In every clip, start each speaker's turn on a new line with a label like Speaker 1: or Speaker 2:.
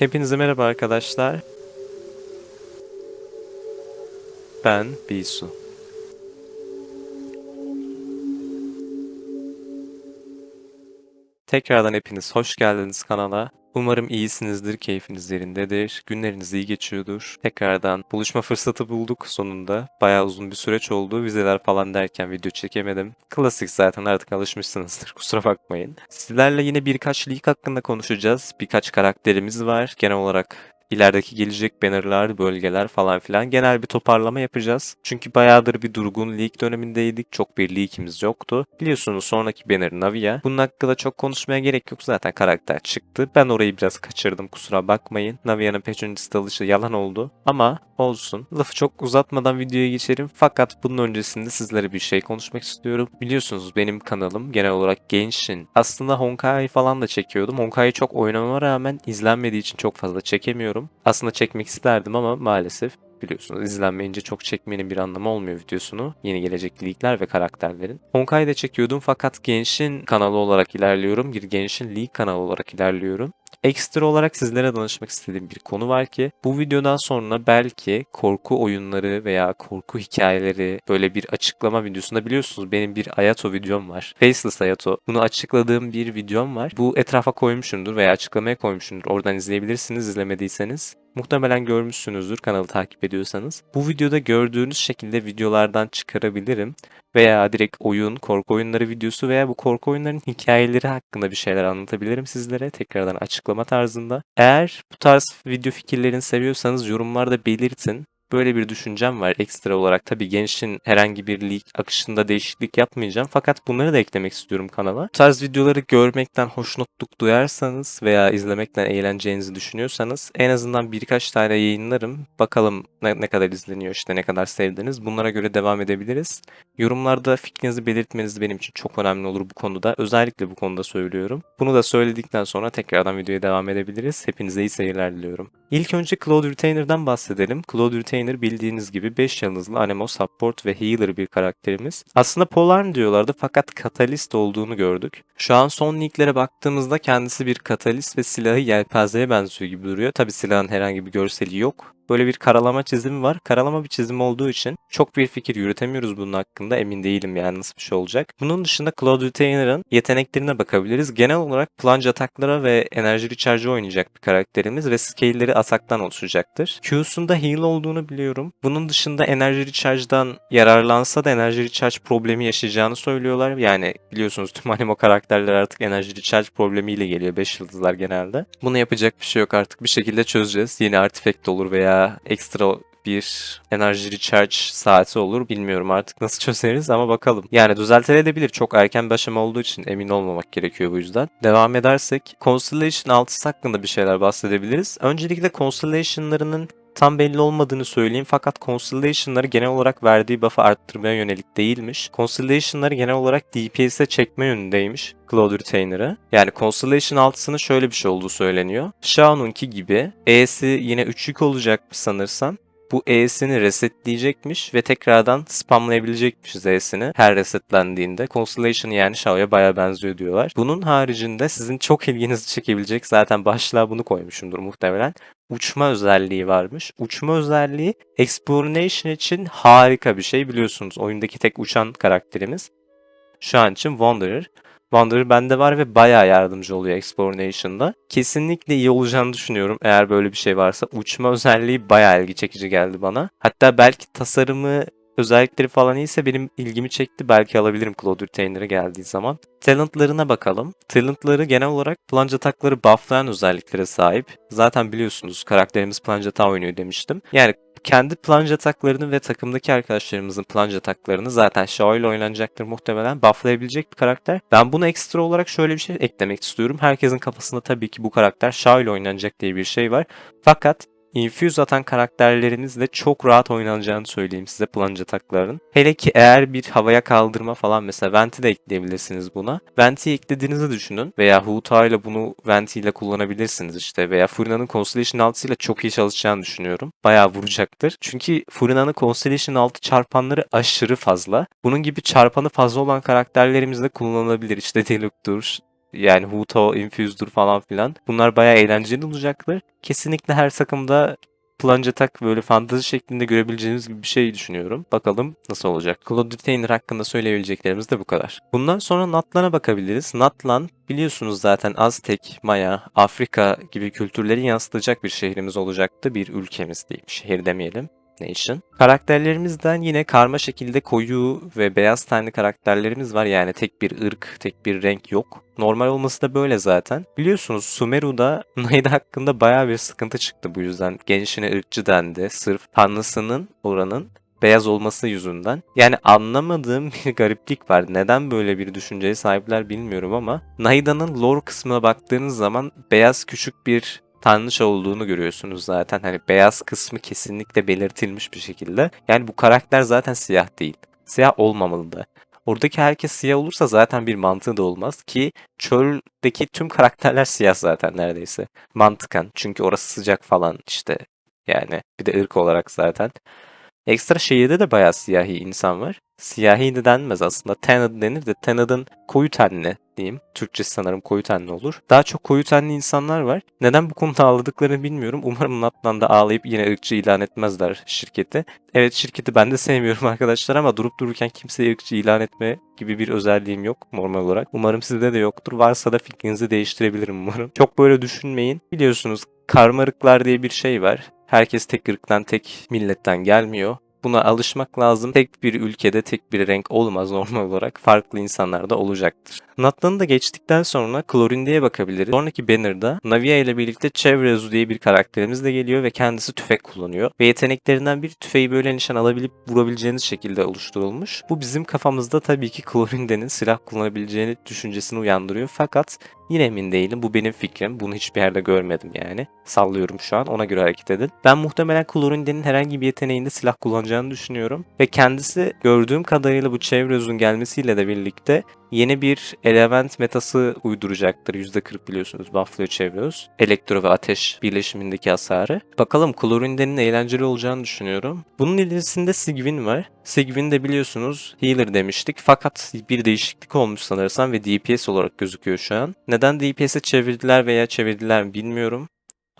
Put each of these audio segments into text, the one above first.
Speaker 1: Hepinize merhaba arkadaşlar. Ben Bisu. Tekrardan hepiniz hoş geldiniz kanala. Umarım iyisinizdir, keyfiniz yerindedir, günleriniz iyi geçiyordur. Tekrardan buluşma fırsatı bulduk sonunda. Bayağı uzun bir süreç oldu. Vizeler falan derken video çekemedim. Klasik zaten artık alışmışsınızdır. Kusura bakmayın. Sizlerle yine birkaç leak hakkında konuşacağız. Birkaç karakterimiz var. Genel olarak ilerideki gelecek bannerlar, bölgeler falan filan genel bir toparlama yapacağız. Çünkü bayağıdır bir durgun leak dönemindeydik. Çok bir leakimiz yoktu. Biliyorsunuz sonraki banner Navia. Bunun hakkında çok konuşmaya gerek yok. Zaten karakter çıktı. Ben orayı biraz kaçırdım kusura bakmayın. Navia'nın Patronist alışı yalan oldu. Ama olsun. Lafı çok uzatmadan videoya geçelim. Fakat bunun öncesinde sizlere bir şey konuşmak istiyorum. Biliyorsunuz benim kanalım genel olarak Genshin. Aslında Honkai falan da çekiyordum. Honkai'yi çok oynamama rağmen izlenmediği için çok fazla çekemiyorum. Aslında çekmek isterdim ama maalesef biliyorsunuz izlenmeyince çok çekmenin bir anlamı olmuyor videosunu. Yeni gelecek leakler ve karakterlerin. Honkai'de çekiyordum fakat Genshin kanalı olarak ilerliyorum. Bir Genshin League kanalı olarak ilerliyorum. Ekstra olarak sizlere danışmak istediğim bir konu var ki bu videodan sonra belki korku oyunları veya korku hikayeleri böyle bir açıklama videosunda biliyorsunuz benim bir Ayato videom var. Faceless Ayato. Bunu açıkladığım bir videom var. Bu etrafa koymuşumdur veya açıklamaya koymuşumdur. Oradan izleyebilirsiniz izlemediyseniz. Muhtemelen görmüşsünüzdür kanalı takip ediyorsanız. Bu videoda gördüğünüz şekilde videolardan çıkarabilirim veya direkt oyun, korku oyunları videosu veya bu korku oyunlarının hikayeleri hakkında bir şeyler anlatabilirim sizlere tekrardan açıklama tarzında. Eğer bu tarz video fikirlerini seviyorsanız yorumlarda belirtin. Böyle bir düşüncem var ekstra olarak. Tabii gençin herhangi bir lig akışında değişiklik yapmayacağım. Fakat bunları da eklemek istiyorum kanala. Bu tarz videoları görmekten hoşnutluk duyarsanız veya izlemekten eğleneceğinizi düşünüyorsanız en azından birkaç tane yayınlarım. Bakalım ne, ne kadar izleniyor işte ne kadar sevdiniz. Bunlara göre devam edebiliriz. Yorumlarda fikrinizi belirtmeniz benim için çok önemli olur bu konuda. Özellikle bu konuda söylüyorum. Bunu da söyledikten sonra tekrardan videoya devam edebiliriz. Hepinize iyi seyirler diliyorum. İlk önce Cloud Retainer'dan bahsedelim. Cloud Retainer bildiğiniz gibi 5 yıldızlı Anemo Support ve Healer bir karakterimiz. Aslında Polar diyorlardı fakat Katalist olduğunu gördük. Şu an son linklere baktığımızda kendisi bir Katalist ve silahı yelpazeye benziyor gibi duruyor. Tabi silahın herhangi bir görseli yok. Böyle bir karalama çizimi var. Karalama bir çizim olduğu için çok bir fikir yürütemiyoruz bunun hakkında. Emin değilim yani nasıl bir şey olacak. Bunun dışında Cloud Retainer'ın yeteneklerine bakabiliriz. Genel olarak plunge ataklara ve enerji recharge'ı oynayacak bir karakterimiz ve scale'leri ataktan oluşacaktır. Q'sunda heal olduğunu biliyorum. Bunun dışında enerji recharge'dan yararlansa da enerji recharge problemi yaşayacağını söylüyorlar. Yani biliyorsunuz tüm animo karakterler artık enerji recharge problemiyle geliyor 5 yıldızlar genelde. Bunu yapacak bir şey yok artık bir şekilde çözeceğiz. Yeni artifact olur veya ekstra bir enerji recharge saati olur. Bilmiyorum artık nasıl çözeriz ama bakalım. Yani düzeltilebilir. Çok erken bir aşama olduğu için emin olmamak gerekiyor bu yüzden. Devam edersek Constellation 6'sı hakkında bir şeyler bahsedebiliriz. Öncelikle Constellation'larının tam belli olmadığını söyleyeyim fakat Constellation'ları genel olarak verdiği buff'ı arttırmaya yönelik değilmiş. Constellation'ları genel olarak DPS'e çekme yönündeymiş. Cloud Retainer'ı. Yani Constellation 6'sının şöyle bir şey olduğu söyleniyor. Shao'nunki gibi E'si yine 3 yük olacakmış sanırsam bu E'sini resetleyecekmiş ve tekrardan spamlayabilecekmiş Z'sini her resetlendiğinde. Constellation yani Shao'ya baya benziyor diyorlar. Bunun haricinde sizin çok ilginizi çekebilecek zaten başlığa bunu koymuşumdur muhtemelen. Uçma özelliği varmış. Uçma özelliği Exploration için harika bir şey biliyorsunuz. Oyundaki tek uçan karakterimiz. Şu an için Wanderer. Wanderer bende var ve bayağı yardımcı oluyor Exploration'da. Kesinlikle iyi olacağını düşünüyorum eğer böyle bir şey varsa. Uçma özelliği bayağı ilgi çekici geldi bana. Hatta belki tasarımı özellikleri falan iyiyse benim ilgimi çekti. Belki alabilirim Cloud Retainer'a geldiği zaman. Talentlarına bakalım. Talentları genel olarak plunge atakları bufflayan özelliklere sahip. Zaten biliyorsunuz karakterimiz plunge atağı oynuyor demiştim. Yani kendi plunge ataklarını ve takımdaki arkadaşlarımızın plunge ataklarını zaten Shao ile oynanacaktır muhtemelen bufflayabilecek bir karakter. Ben bunu ekstra olarak şöyle bir şey eklemek istiyorum. Herkesin kafasında tabii ki bu karakter Shao ile oynanacak diye bir şey var. Fakat infuse atan karakterlerinizle çok rahat oynanacağını söyleyeyim size plunge atakların. Hele ki eğer bir havaya kaldırma falan mesela Venti de ekleyebilirsiniz buna. Venti'yi eklediğinizi düşünün veya Huta ile bunu Venti ile kullanabilirsiniz işte veya Furina'nın Constellation 6 ile çok iyi çalışacağını düşünüyorum. Bayağı vuracaktır. Çünkü Furina'nın Constellation 6 çarpanları aşırı fazla. Bunun gibi çarpanı fazla olan karakterlerimiz de kullanılabilir. İşte Deluk'tur, Yani Huto, Infuse'dur falan filan. Bunlar bayağı eğlenceli olacaktır. Kesinlikle her takımda Plunge Attack böyle fantezi şeklinde görebileceğiniz gibi bir şey düşünüyorum. Bakalım nasıl olacak. Cloud Retainer hakkında söyleyebileceklerimiz de bu kadar. Bundan sonra Natlan'a bakabiliriz. Natlan biliyorsunuz zaten Aztek, Maya, Afrika gibi kültürleri yansıtacak bir şehrimiz olacaktı. Bir ülkemiz diyeyim. Şehir demeyelim. Nation. Karakterlerimizden yine karma şekilde koyu ve beyaz tenli karakterlerimiz var. Yani tek bir ırk, tek bir renk yok. Normal olması da böyle zaten. Biliyorsunuz Sumeru'da Naida hakkında baya bir sıkıntı çıktı bu yüzden. Gençine ırkçı dendi. Sırf tanrısının oranın beyaz olması yüzünden. Yani anlamadığım bir gariplik var. Neden böyle bir düşünceye sahipler bilmiyorum ama Naida'nın lore kısmına baktığınız zaman beyaz küçük bir tanrıça olduğunu görüyorsunuz zaten. Hani beyaz kısmı kesinlikle belirtilmiş bir şekilde. Yani bu karakter zaten siyah değil. Siyah olmamalı da. Oradaki herkes siyah olursa zaten bir mantığı da olmaz ki çöldeki tüm karakterler siyah zaten neredeyse. Mantıken. Çünkü orası sıcak falan işte. Yani bir de ırk olarak zaten. Ekstra şehirde de bayağı siyahi insan var. Siyahi de denmez aslında. Tened denir de Tened'ın koyu tenli diyeyim. Türkçesi sanırım koyu tenli olur. Daha çok koyu tenli insanlar var. Neden bu konuda ağladıklarını bilmiyorum. Umarım Natlan'da ağlayıp yine ırkçı ilan etmezler şirketi. Evet şirketi ben de sevmiyorum arkadaşlar ama durup dururken kimseye ırkçı ilan etme gibi bir özelliğim yok normal olarak. Umarım sizde de yoktur. Varsa da fikrinizi değiştirebilirim umarım. Çok böyle düşünmeyin. Biliyorsunuz karmarıklar diye bir şey var. Herkes tek ırktan, tek milletten gelmiyor. Buna alışmak lazım. Tek bir ülkede tek bir renk olmaz normal olarak. Farklı insanlar da olacaktır. Natlan'ı da geçtikten sonra Clorinde'ye bakabiliriz. Sonraki banner'da Navia ile birlikte Chevrezu diye bir karakterimiz de geliyor ve kendisi tüfek kullanıyor. Ve yeteneklerinden bir tüfeği böyle nişan alabilip vurabileceğiniz şekilde oluşturulmuş. Bu bizim kafamızda tabii ki Clorinde'nin silah kullanabileceğini düşüncesini uyandırıyor. Fakat Yine emin değilim. Bu benim fikrim. Bunu hiçbir yerde görmedim yani. Sallıyorum şu an. Ona göre hareket edin. Ben muhtemelen Clorinde'nin herhangi bir yeteneğinde silah kullanacağını düşünüyorum. Ve kendisi gördüğüm kadarıyla bu Chevroz'un gelmesiyle de birlikte yeni bir element metası uyduracaktır. %40 biliyorsunuz bufflıyor Chevroz. Elektro ve ateş birleşimindeki hasarı. Bakalım Clorinde'nin eğlenceli olacağını düşünüyorum. Bunun ilerisinde Sigvin var. Sigvin de biliyorsunuz healer demiştik. Fakat bir değişiklik olmuş sanırsam ve DPS olarak gözüküyor şu an. Neden DPS'e çevirdiler veya çevirdiler mi bilmiyorum.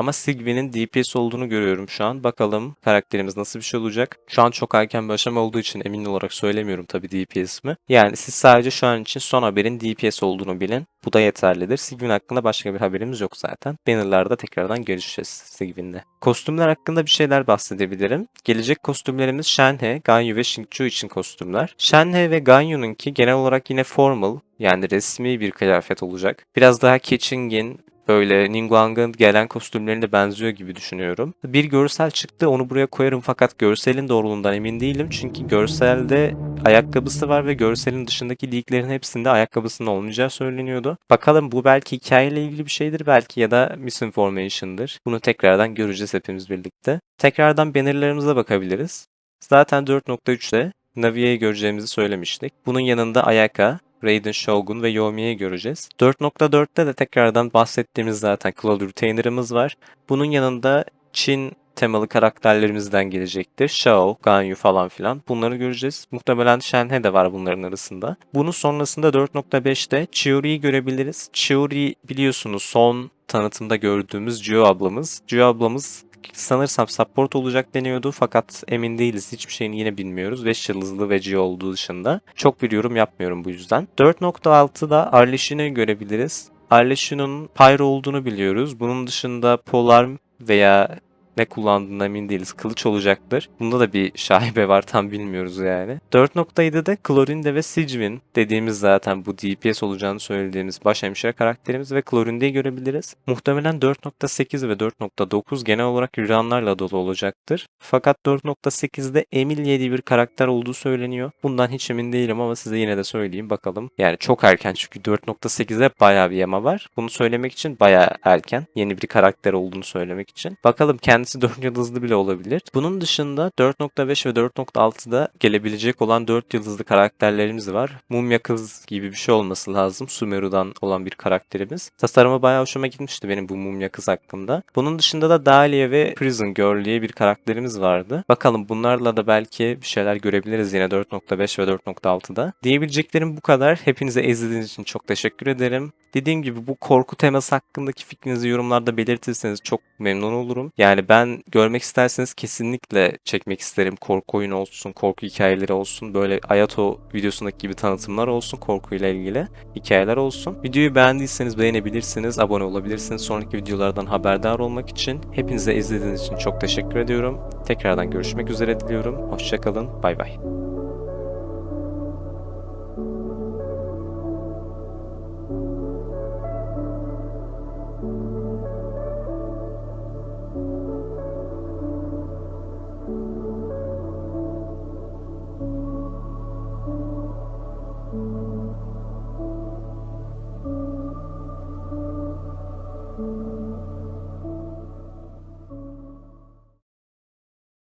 Speaker 1: Ama Sigvin'in DPS olduğunu görüyorum şu an. Bakalım karakterimiz nasıl bir şey olacak. Şu an çok erken bir aşama olduğu için emin olarak söylemiyorum tabii DPS mi. Yani siz sadece şu an için son haberin DPS olduğunu bilin. Bu da yeterlidir. Sigvin hakkında başka bir haberimiz yok zaten. Banner'larda tekrardan görüşeceğiz Sigvin'le. Kostümler hakkında bir şeyler bahsedebilirim. Gelecek kostümlerimiz Shenhe, Ganyu ve Shingchu için kostümler. Shenhe ve Ganyu'nunki genel olarak yine formal yani resmi bir kıyafet olacak. Biraz daha Keqing'in böyle Ningguang'ın gelen kostümlerine benziyor gibi düşünüyorum. Bir görsel çıktı onu buraya koyarım fakat görselin doğruluğundan emin değilim. Çünkü görselde ayakkabısı var ve görselin dışındaki leaklerin hepsinde ayakkabısının olmayacağı söyleniyordu. Bakalım bu belki hikayeyle ilgili bir şeydir belki ya da misinformation'dır. Bunu tekrardan göreceğiz hepimiz birlikte. Tekrardan bannerlarımıza bakabiliriz. Zaten 4.3'te Navia'yı göreceğimizi söylemiştik. Bunun yanında Ayaka, Raiden Shogun ve Yomi'yi göreceğiz. 4.4'te de tekrardan bahsettiğimiz zaten Cloud Retainer'ımız var. Bunun yanında Çin temalı karakterlerimizden gelecektir. Shao, Ganyu falan filan. Bunları göreceğiz. Muhtemelen Shenhe de var bunların arasında. Bunun sonrasında 4.5'te Chiori'yi görebiliriz. Chiori biliyorsunuz son tanıtımda gördüğümüz Gio ablamız. Gio ablamız sanırsam support olacak deniyordu fakat emin değiliz. Hiçbir şeyini yine bilmiyoruz. 5 yıldızlı veci olduğu dışında. Çok bir yorum yapmıyorum bu yüzden. 4.6'da Arleşin'i görebiliriz. Arleşin'in Pyro olduğunu biliyoruz. Bunun dışında Polar veya ne kullandığına emin değiliz. Kılıç olacaktır. Bunda da bir şaibe var tam bilmiyoruz yani. 4.7'de Clorinde ve Sigvin dediğimiz zaten bu DPS olacağını söylediğimiz baş hemşire karakterimiz ve Clorinde'yi görebiliriz. Muhtemelen 4.8 ve 4.9 genel olarak rüyanlarla dolu olacaktır. Fakat 4.8'de Emilie diye bir karakter olduğu söyleniyor. Bundan hiç emin değilim ama size yine de söyleyeyim bakalım. Yani çok erken çünkü 4.8'de bayağı bir yama var. Bunu söylemek için bayağı erken. Yeni bir karakter olduğunu söylemek için. Bakalım kendi kendisi 4 yıldızlı bile olabilir. Bunun dışında 4.5 ve 4.6'da gelebilecek olan 4 yıldızlı karakterlerimiz var. Mumya kız gibi bir şey olması lazım. Sumeru'dan olan bir karakterimiz. Tasarımı bayağı hoşuma gitmişti benim bu mumya kız hakkında. Bunun dışında da Dahlia ve Prison Girl diye bir karakterimiz vardı. Bakalım bunlarla da belki bir şeyler görebiliriz yine 4.5 ve 4.6'da. Diyebileceklerim bu kadar. Hepinize izlediğiniz için çok teşekkür ederim. Dediğim gibi bu korku teması hakkındaki fikrinizi yorumlarda belirtirseniz çok memnun olurum. Yani ben görmek isterseniz kesinlikle çekmek isterim. Korku oyunu olsun, korku hikayeleri olsun. Böyle Ayato videosundaki gibi tanıtımlar olsun korkuyla ilgili. Hikayeler olsun. Videoyu beğendiyseniz beğenebilirsiniz, abone olabilirsiniz. Sonraki videolardan haberdar olmak için. Hepinize izlediğiniz için çok teşekkür ediyorum. Tekrardan görüşmek üzere diliyorum. Hoşçakalın. Bay bay.